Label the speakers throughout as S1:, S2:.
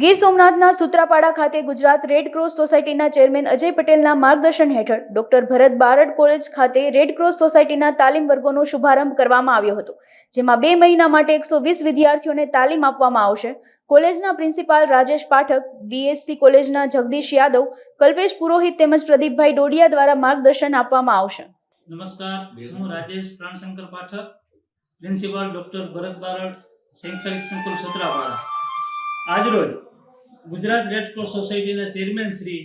S1: ગીર સોમનાથના સુત્રાપાડા ખાતે Gujarat red cross સોસાયટીના ચેરમેન અજય પટેલના માર્ગદર્શન હેઠળ ડોક્ટર ભરત બારડ કોલેજ ખાતે રેડ ક્રોસ સોસાયટીના તાલીમ વર્ગોનો શુભારંભ કરવામાં આવ્યો હતો, જેમાં બે મહિના માટે એકસો વીસ વિદ્યાર્થીઓને તાલીમ આપવામાં આવશે. કોલેજના પ્રિન્સિપાલ રાજેશ પાઠક બીએસસી કોલેજના જગદીશ યાદવ, કલ્પેશ પુરોહિત તેમજ પ્રદીપભાઈ ડોડિયા દ્વારા માર્ગદર્શન આપવામાં આવશે.
S2: નમસ્કાર, હું રાજેશ પ્રાણશંકર પાઠક, પ્રિન્સિપાલ ડોક્ટર ભરત બારડ, શૈક્ષણિક સંકુલ સત્રાપાડા. આજરોજ ગુજરાત રેડ ક્રોસ સોસાયટીના ચેરમેન શ્રી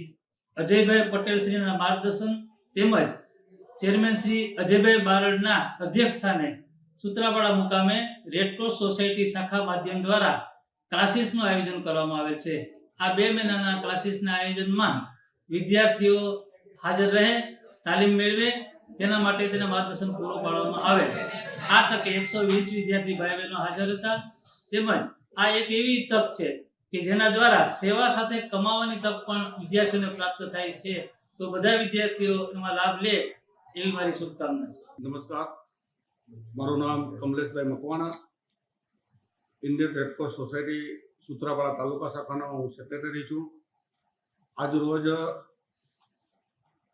S2: અજયભાઈ પટેલ શ્રીના માર્ગદર્શન તેમજ ચેરમેન શ્રી અજયભાઈ બારડના અધ્યક્ષ સૂત્રાપાડા મુકામે રેડ ક્રોસ સોસાયટી શાખા માધ્યમ દ્વારા ક્લાસીસનું આયોજન કરવામાં આવેલ છે. આ બે મહિનાના ક્લાસીસના આયોજનમાં વિદ્યાર્થીઓ હાજર રહે, તાલીમ મેળવે, તેના માટે તેને માર્ગદર્શન પૂરું પાડવામાં આવે. આ તકે એકસો વીસ વિદ્યાર્થી ભાઈ બહેનો હાજર હતા. તેમજ આ એક એવી તક છે કે જેના દ્વારા સેવા સાથે કમાવાની તક પણ વિદ્યાર્થીઓને પ્રાપ્ત થાય છે. તો બધા વિદ્યાર્થીઓ એમાં લાભ લે એવી મારી શુભકામના છે.
S3: નમસ્કાર. મારું નામ કમલેશભાઈ Makwana. Indian red cross society, Sutrapada તાલુકા શાખાનો હું સેક્રેટરી છું. આજ રોજ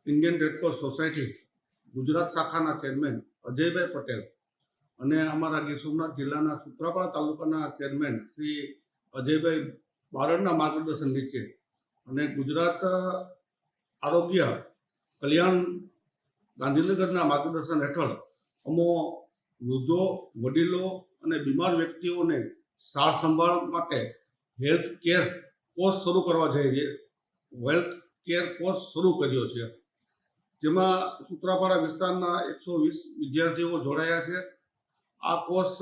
S3: ઇન્ડિયન રેડક્રોસ સોસાયટી ગુજરાત શાખાના ચેરમેન અજયભાઈ પટેલ અને અમારા ગીર સોમનાથ જિલ્લાના સુત્રાપાડા તાલુકાના ચેરમેન શ્રી અજયભાઈ બારડના માર્ગદર્શન નીચે અને ગુજરાત આરોગ્ય કલ્યાણ ગાંધીનગરના માર્ગદર્શન હેઠળ અમો વૃદ્ધો, વડીલો અને બીમાર વ્યક્તિઓને સાર સંભાળ માટે હેલ્થ કેર કોર્સ શરૂ કરવા જઈ રહી, હેલ્થ કેર કોર્સ શરૂ કર્યો છે. જેમાં સુત્રાપાડા વિસ્તારના એકસો વીસ વિદ્યાર્થીઓ જોડાયા છે. આ કોર્સ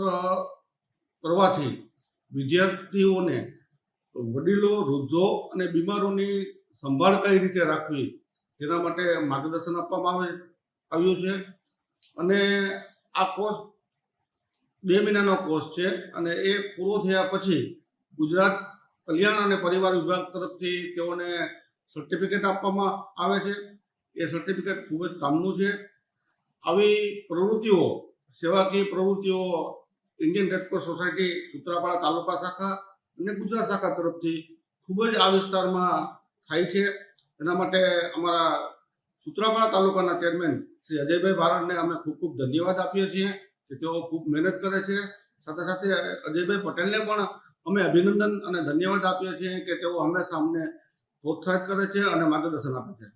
S3: કરવાથી વિદ્યાર્થીઓને વડીલો, વૃદ્ધો અને બીમારોની સંભાળ કઈ રીતે રાખવી તેના માટે માર્ગદર્શન આપવામાં આવે, આવ્યું છે. અને આ કોર્સ બે મહિનાનો કોર્સ છે અને એ પૂરો થયા પછી ગુજરાત કલ્યાણ અને પરિવાર વિભાગ તરફથી તેઓને સર્ટિફિકેટ આપવામાં આવે છે. એ સર્ટિફિકેટ ખૂબ જ કામનું છે. આવી પ્રવૃત્તિઓ સેવાકીય પ્રવૃત્તિઓ Indian red cross society Sutrapada તાલુકા શાખા અને ગુજરાત શાખા તરફથી ખૂબ જ આ વિસ્તારમાં થાય છે. એના માટે અમારા સુત્રાપાડા તાલુકાના ચેરમેન શ્રી અજયભાઈ ભારતને અમે ખૂબ ખૂબ ધન્યવાદ આપીએ છીએ કે તેઓ ખૂબ મહેનત કરે છે. સાથે સાથે અજયભાઈ પટેલને પણ અમે અભિનંદન અને ધન્યવાદ આપીએ છીએ કે તેઓ હંમેશા અમને પ્રોત્સાહિત કરે છે અને માર્ગદર્શન આપે છે.